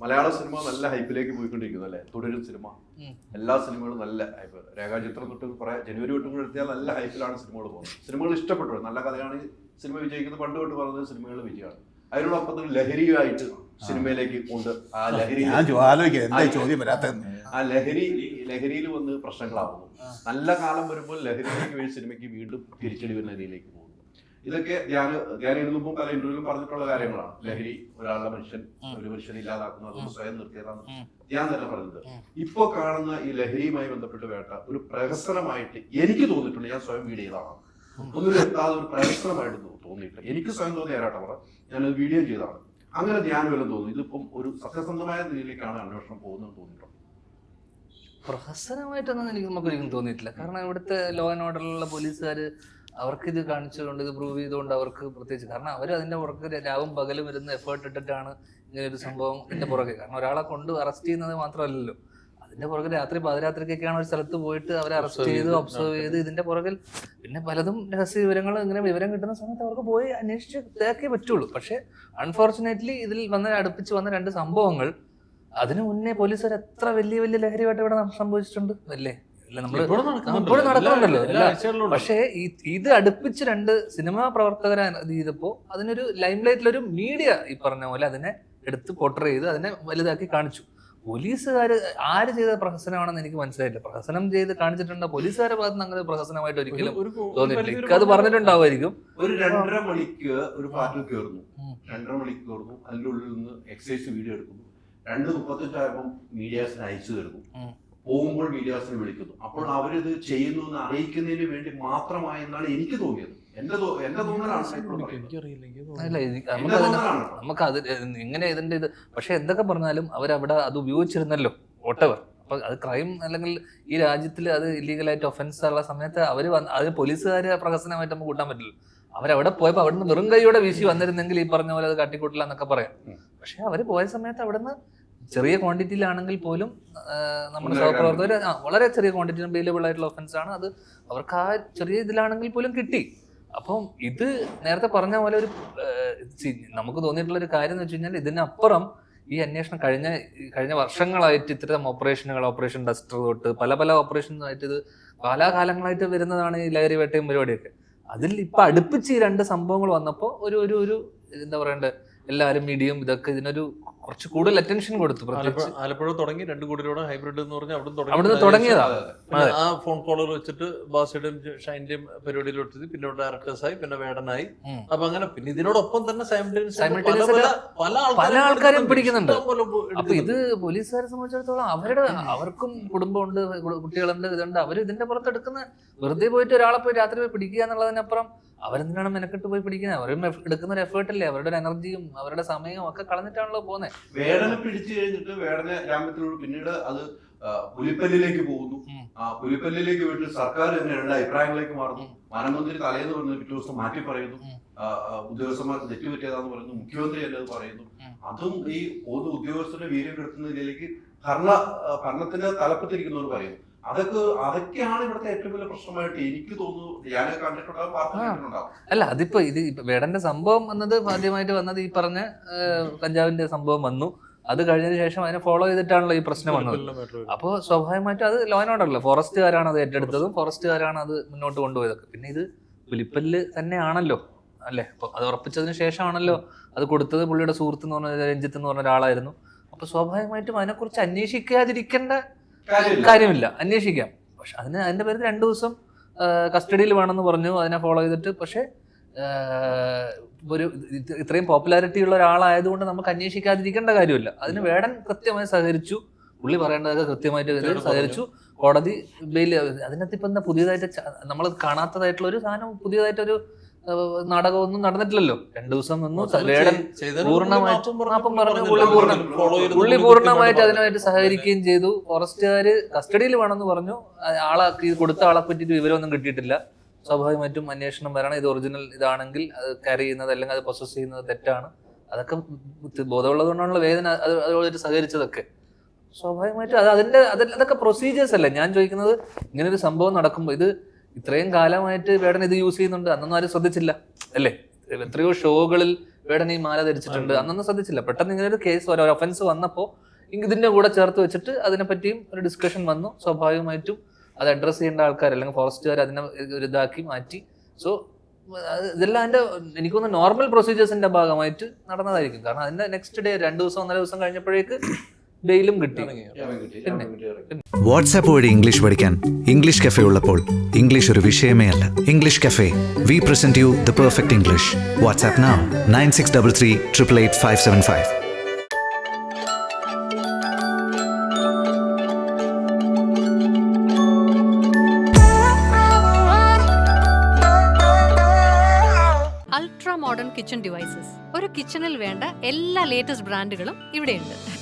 മലയാള cinema നല്ല ഹൈപ്പിലേക്ക് പോയിക്കൊണ്ടിരിക്കുന്നു അല്ലേ? തുടരും സിനിമ എല്ലാ സിനിമകളും നല്ല ഹൈപ്പ് രേഖാചിത്രം തൊട്ട് കുറെ ജനുവരി തൊട്ടും കൂടെ എടുത്താൽ നല്ല ഹൈപ്പിലാണ് സിനിമകൾ പോകുന്നത്. സിനിമകൾ ഇഷ്ടപ്പെട്ടു. നല്ല കഥയാണ് സിനിമ വിജയിക്കുന്നത്. പണ്ട് തൊട്ട് പറഞ്ഞത് സിനിമകൾ വിജയമാണ്. അതിനോടൊപ്പം തന്നെ ലഹരിയായിട്ട് സിനിമയിലേക്ക് കൊണ്ട് ആ ലഹരി ചോദ്യം വരാത്തെന്ന് ആ ലഹരി ലഹരിയിൽ വന്ന് പ്രശ്നങ്ങളാവുന്നു. നല്ല കാലം വരുമ്പോൾ ലഹരിയിലേക്ക് വേണ്ടി സിനിമയ്ക്ക് വീണ്ടും തിരിച്ചടി വരുന്ന രീതിയിലേക്ക് പോകുന്നു. ഇതൊക്കെ ധ്യാന ധ്യാനം എഴുതുമ്പോൾ പല ഇന്റർവ്യൂലും പറഞ്ഞിട്ടുള്ള കാര്യങ്ങളാണ്. ലഹരി ഒരാളുടെ മനുഷ്യൻ ഒരു മനുഷ്യൻ ഇല്ലാതാക്കുന്നത് സ്വയം നിർത്തിയതാണ്. ഞാൻ തന്നെ പറഞ്ഞത്. ഇപ്പോ കാണുന്ന ഈ ലഹരിയുമായി ബന്ധപ്പെട്ട് വേണ്ട ഒരു പ്രഹസനമായിട്ട് എനിക്ക് തോന്നിയിട്ടുണ്ട്. ഞാൻ സ്വയം വീഡിയോ ചെയ്തതാണ്. ഒന്നും എത്താതെ ഒരു പ്രഹസനമായിട്ട് തോന്നിയിട്ട് തോന്നിയിട്ടില്ല എനിക്ക് സ്വയം തോന്നിയ ആരാട്ട പറ ഞാനത് വീഡിയോ ചെയ്തതാണ്. അങ്ങനെ ധ്യാനം വല്ലതും തോന്നുന്നു. ഇതിപ്പം ഒരു സത്യസന്ധമായ രീതിയിലേക്കാണ് അന്വേഷണം പോകുന്നത് തോന്നിയിട്ടുണ്ട്. പ്രഹസനമായിട്ടൊന്നും എനിക്ക് നമുക്ക് ഒരിക്കലും തോന്നിയിട്ടില്ല. കാരണം ഇവിടുത്തെ ലോ ആൻഡ് ഓർഡറിലുള്ള പോലീസുകാർ അവർക്ക് ഇത് കാണിച്ചതുകൊണ്ട് ഇത് പ്രൂവ് ചെയ്തുകൊണ്ട് അവർക്ക് പ്രത്യേകിച്ച്. കാരണം അവർ അതിന്റെ പുറകെ രാവും പകലും വരുന്ന എഫേർട്ട് ഇട്ടിട്ടാണ് ഇങ്ങനെ ഒരു സംഭവം ഇതിന്റെ പുറകെ. കാരണം ഒരാളെ കൊണ്ട് അറസ്റ്റ് ചെയ്യുന്നത് മാത്രമല്ലല്ലോ. അതിന്റെ പുറകെ രാത്രി പാതിരാത്രിക്കൊക്കെയാണ് ഒരു സ്ഥലത്ത് പോയിട്ട് അവരെ അറസ്റ്റ് ചെയ്ത് ഒബ്സർവ് ചെയ്ത് ഇതിന്റെ പുറകിൽ പിന്നെ പലതും രഹസ്യ വിവരങ്ങൾ ഇങ്ങനെ വിവരം കിട്ടുന്ന സമയത്ത് അവർക്ക് പോയി അന്വേഷിച്ച് ഇതാക്കേ പറ്റുള്ളൂ. പക്ഷെ അൺഫോർച്ചുനേറ്റ്ലി ഇതിൽ വന്ന അടുപ്പിച്ച് വന്ന രണ്ട് സംഭവങ്ങൾ അതിനു മുന്നേ പോലീസുകാർ എത്ര വലിയ വലിയ ലഹരിയായിട്ട് ഇവിടെ സംഭവിച്ചിട്ടുണ്ട് അല്ലേ? നമ്മൾ ഇപ്പോഴും നടക്കുന്നുണ്ടല്ലോ. പക്ഷേ ഈ- ഇത് അടുപ്പിച്ച് രണ്ട് സിനിമാ പ്രവർത്തകരെ ഇത് ചെയ്തപ്പോ അതിനൊരു ലൈം ലൈറ്റിലൊരു മീഡിയ ഈ പറഞ്ഞ പോലെ അതിനെ എടുത്ത് പോർട്രേ ചെയ്ത് അതിനെ വലുതാക്കി കാണിച്ചു. പോലീസുകാർ ആര് ചെയ്ത പ്രഹസനമാണെന്ന് എനിക്ക് മനസ്സിലായില്ല. പ്രഹസനം ചെയ്ത് കാണിച്ചിട്ടുണ്ടോ? പോലീസുകാരെ ഭാഗത്ത് നിന്ന് അങ്ങനെ പ്രഹസനമായിട്ട് ഒരിക്കലും തോന്നിയിട്ടില്ല. അത് പറഞ്ഞിട്ടുണ്ടാവുമായിരിക്കും. ഒരു രണ്ടര മണിക്ക് ഒരു പാറ്റിൽ കയറുന്നു. രണ്ടര മണിക്ക് കയറുന്നു. അതിന്റെ ഉള്ളിൽ നിന്ന് എക്സൈസ് വീഡിയോ എടുക്കുന്നു. രണ്ട് മുപ്പത്തെട്ടായപ്പം മീഡിയാസിന് അയച്ചു തരുന്നു. പോകുമ്പോൾ മീഡിയാസിനെ വിളിക്കുന്നു. അപ്പോൾ അവരിത് ചെയ്യുന്നു എന്ന് അറിയിക്കുന്നതിന് വേണ്ടി മാത്രമായി എന്നാണ് എനിക്ക് തോന്നിയത് നമുക്ക് നമുക്ക് അത് എങ്ങനെ ഇതിന്റെ ഇത് പക്ഷെ എന്തൊക്കെ പറഞ്ഞാലും അവരവിടെ അത് ഉപയോഗിച്ചിരുന്നല്ലോ. വോട്ടവർ അപ്പൊ അത് ക്രൈം അല്ലെങ്കിൽ ഈ രാജ്യത്തിൽ അത് ഇല്ലീഗലായിട്ട് ഒഫൻസ് ഉള്ള സമയത്ത് അവർ വന്ന് അത് പോലീസുകാര് പ്രഹസനമായിട്ട് നമുക്ക് കൂട്ടാൻ പറ്റില്ല. അവരവിടെ പോയപ്പോ അവിടുന്ന് വെറും കൈയോടെ വീശി വന്നിരുന്നെങ്കിൽ ഈ പറഞ്ഞ പോലെ അത് കാട്ടിക്കൂട്ടില്ല എന്നൊക്കെ പറയാം. പക്ഷെ അവർ പോയ സമയത്ത് അവിടുന്ന് ചെറിയ ക്വാണ്ടിറ്റിയിലാണെങ്കിൽ പോലും നമ്മുടെ സഹപ്രവർത്തകർ വളരെ ചെറിയ ക്വാണ്ടിറ്റി അവൈലബിൾ ആയിട്ടുള്ള ഒഫൻസ് ആണ്. അത് അവർക്ക് ആ ചെറിയ ഇതിലാണെങ്കിൽ പോലും കിട്ടി. അപ്പം ഇത് നേരത്തെ പറഞ്ഞ പോലെ ഒരു നമുക്ക് തോന്നിയിട്ടുള്ള ഒരു കാര്യം എന്ന് വെച്ച് കഴിഞ്ഞാൽ ഇതിനപ്പുറം ഈ അന്വേഷണം കഴിഞ്ഞ കഴിഞ്ഞ വർഷങ്ങളായിട്ട് ഇത്തരം ഓപ്പറേഷനുകൾ ഓപ്പറേഷൻ ഡസ്റ്റർ തൊട്ട് പല പല ഓപ്പറേഷനായിട്ട് ഇത് കാലാകാലങ്ങളായിട്ട് വരുന്നതാണ് ഈ ലഹരി വേട്ടയും പരിപാടിയൊക്കെ. അതിൽ ഇപ്പൊ അടുപ്പിച്ച് ഈ രണ്ട് സംഭവങ്ങൾ വന്നപ്പോൾ ഒരു ഒരു ഒരു എന്താ പറയണ്ടേ? എല്ലാവരും മീഡിയം ഇതൊക്കെ ഇതിനൊരു കുറച്ച് കൂടുതൽ അറ്റൻഷൻ കൊടുത്തു ആലപ്പുഴ തുടങ്ങി രണ്ട് കോടി രൂപ ഹൈബ്രിഡ് എന്ന് പറഞ്ഞാൽ അവിടെ തുടങ്ങിയതാണ് തുടങ്ങിയതാ. ആ ഫോൺ കോളുകൾ വെച്ചിട്ട് ബാസിയുടെയും ഷൈന്റെയും പരിപാടിയിൽ വെച്ചത്. പിന്നെ ഡയറക്ടേഴ്സ് ആയി പിന്നെ വേടനായി. അപ്പൊ അങ്ങനെ പിന്നെ ഇതിനോടൊപ്പം തന്നെ പല ആൾക്കാരും പിടിക്കുന്നുണ്ട്. അപ്പൊ ഇത്. പോലീസുകാരെ സംബന്ധിച്ചിടത്തോളം അവരുടെ അവർക്കും കുടുംബമുണ്ട് കുട്ടികളുണ്ട് ഇതുണ്ട്. അവർ ഇതിന്റെ പുറത്തെടുക്കുന്ന വെറുതെ പോയിട്ട് ഒരാളെ പോയി രാത്രി പോയി പിടിക്കുക എന്നുള്ളതിനപ്പുറം അവരെന്തിനാണ് മെനക്കെട്ട് പോയി പിടിക്കുന്നത്? അവരും എടുക്കുന്ന ഒരു എഫേർട്ടല്ലേ അവരുടെ ഒരു എനർജിയും അവരുടെ സമയവും ഒക്കെ കളഞ്ഞിട്ടാണല്ലോ പോകുന്നത് വേടനെ പിടിച്ചു കഴിഞ്ഞിട്ട് വേടനെ രാമത്തിനോട് പിന്നീട് അത് പുലിപ്പല്ലിലേക്ക് പോകുന്നു. ആ പുലിപ്പല്ലിലേക്ക് വിട്ട് സർക്കാർ തന്നെ രണ്ട് അഭിപ്രായങ്ങളിലേക്ക് മാറുന്നു. വനമന്ത്രി തലേന്ന് പറഞ്ഞത് പിറ്റേ ദിവസം മാറ്റി പറയുന്നു. ഉദ്യോഗസ്ഥന്മാർക്ക് തെറ്റുപറ്റിയതാന്ന് പറയുന്നു. മുഖ്യമന്ത്രി അല്ലത് പറയുന്നു. അതും ഈ പൊതു ഉദ്യോഗസ്ഥരുടെ വീര്യം കെടുത്തുന്നതിലേക്ക് ഭരണ ആ, ഭരണത്തിന്റെ തലപ്പത്തിരിക്കുന്നവർ പറയുന്നു. അതൊക്കെ അതൊക്കെയാണ് ഇവിടുത്തെ ഏറ്റവും വലിയ പ്രശ്നമായിട്ട് എനിക്ക് തോന്നുന്നു. അല്ല അതിപ്പോ ഇത് വേടന്റെ സംഭവം വന്നത് ആദ്യമായിട്ട് വന്നത് ഈ പറഞ്ഞ കഞ്ചാവിന്റെ സംഭവം വന്നു. അത് കഴിഞ്ഞതിന് ശേഷം അതിനെ ഫോളോ ചെയ്തിട്ടാണല്ലോ ഈ പ്രശ്നം വന്നത്. അപ്പോൾ സ്വാഭാവികമായിട്ടും അത് ലോ ആൻഡ് ഫോറസ്റ്റുകാരാണ് അത് ഏറ്റെടുത്തതും ഫോറസ്റ്റുകാരാണ് അത് മുന്നോട്ട് കൊണ്ടുപോയതൊക്കെ. പിന്നെ ഇത് പുലിപ്പല്ല് തന്നെയാണല്ലോ അല്ലേ? അപ്പൊ അത് ഉറപ്പിച്ചതിന് ശേഷമാണല്ലോ അത് കൊടുത്തത്. പുള്ളിയുടെ സുഹൃത്ത് എന്ന് പറഞ്ഞ രഞ്ജിത്ത് എന്ന് പറഞ്ഞ ഒരാളായിരുന്നു. അപ്പൊ സ്വാഭാവികമായിട്ടും അതിനെക്കുറിച്ച് അന്വേഷിക്കാതിരിക്കേണ്ട കാര്യമില്ല. അന്വേഷിക്കാം. പക്ഷെ അതിന് അതിന്റെ പേരിൽ രണ്ടു ദിവസം കസ്റ്റഡിയിൽ വേണമെന്ന് പറഞ്ഞു. അതിനെ ഫോളോ ചെയ്തിട്ട് പക്ഷേ ഒരു ഇത്രയും പോപ്പുലാരിറ്റി ഉള്ള ഒരാളായതുകൊണ്ട് നമുക്ക് അന്വേഷിക്കാതിരിക്കേണ്ട കാര്യമില്ല. അതിന് വേടൻ കൃത്യമായി സഹകരിച്ചു. പുള്ളി പറയേണ്ടതൊക്കെ കൃത്യമായിട്ട് സഹകരിച്ചു. കോടതി ബെയിൽ അതിനകത്ത് ഇപ്പം എന്താ പുതിയതായിട്ട് നമ്മൾ കാണാത്തതായിട്ടുള്ള ഒരു സാധനം പുതിയതായിട്ടൊരു നാടകമൊന്നും നടന്നിട്ടില്ലല്ലോ. രണ്ടു ദിവസം നിന്നു. പൂർണമായിട്ടും പുള്ളി പൂർണമായിട്ട് അതിനായിട്ട് സഹകരിക്കുകയും ചെയ്തു. ഫോറസ്റ്റുകാര് കസ്റ്റഡിയിൽ വേണമെന്ന് പറഞ്ഞു. ആളെ കൊടുത്ത ആളെ പറ്റിയിട്ട് വിവരമൊന്നും കിട്ടിയിട്ടില്ല. സ്വാഭാവികമായിട്ടും അന്വേഷണം വരണം. ഇത് ഒറിജിനൽ ഇതാണെങ്കിൽ അത് ക്യാരി ചെയ്യുന്നത് അല്ലെങ്കിൽ അത് പ്രൊസസ് ചെയ്യുന്നത് തെറ്റാണ്. അതൊക്കെ ബോധമുള്ളത് കൊണ്ടാണല്ലോ വേദന അത് അതുമായിട്ട് സഹകരിച്ചതൊക്കെ. സ്വാഭാവികമായിട്ടും അത് അതിന്റെ അതൊക്കെ പ്രൊസീജിയേഴ്സ് അല്ലേ? ഞാൻ ചോദിക്കുന്നത് ഇങ്ങനെ ഒരു സംഭവം നടക്കുമ്പോൾ ഇത് ഇത്രയും കാലമായിട്ട് വേടൻ ഇത് യൂസ് ചെയ്യുന്നുണ്ട്. അന്നൊന്നും ആരും ശ്രദ്ധിച്ചില്ല. അല്ലേ? എത്രയോ ഷോകളിൽ വേടൻ ഈ മാല ധരിച്ചിട്ടുണ്ട്. അന്നൊന്നും ശ്രദ്ധിച്ചില്ല. പെട്ടെന്ന് ഇങ്ങനെ ഒരു കേസ് ഒരു ഒഫൻസ് വന്നപ്പോൾ ഇതിന്റെ കൂടെ ചേർത്ത് വെച്ചിട്ട് അതിനെ പറ്റിയും ഒരു ഡിസ്കഷൻ വന്നു. സ്വാഭാവികമായിട്ടും അത് അഡ്രസ് ചെയ്യേണ്ട ആൾക്കാർ അല്ലെങ്കിൽ ഫോറസ്റ്റുകാർ അതിനെ ഒരു ഇതാക്കി മാറ്റി. സോ ഇതെല്ലാം അതിന്റെ എനിക്കൊന്ന് നോർമൽ പ്രൊസീജിയേഴ്സിന്റെ ഭാഗമായിട്ട് നടന്നതായിരിക്കും. കാരണം അതിന്റെ നെക്സ്റ്റ് ഡേ രണ്ട് ദിവസം ഒന്നര ദിവസം കഴിഞ്ഞപ്പോഴേക്ക് ബെയിലും കിട്ടി. വാട്സാപ്പ് വഴി ഇംഗ്ലീഷ് പഠിക്കാൻ ഇംഗ്ലീഷ് കഫേ ഉള്ളപ്പോൾ ഇംഗ്ലീഷ് ഒരു വിഷയമേ അല്ല. English cafe. We present you the perfect English WhatsApp now nine six double three triple eight five seven five ultra modern kitchen devices ഒരു കിച്ചണിൽ വേണ്ട എല്ലാ ലേറ്റസ്റ്റ് ബ്രാൻഡുകളും ഇവിടെയുണ്ട്.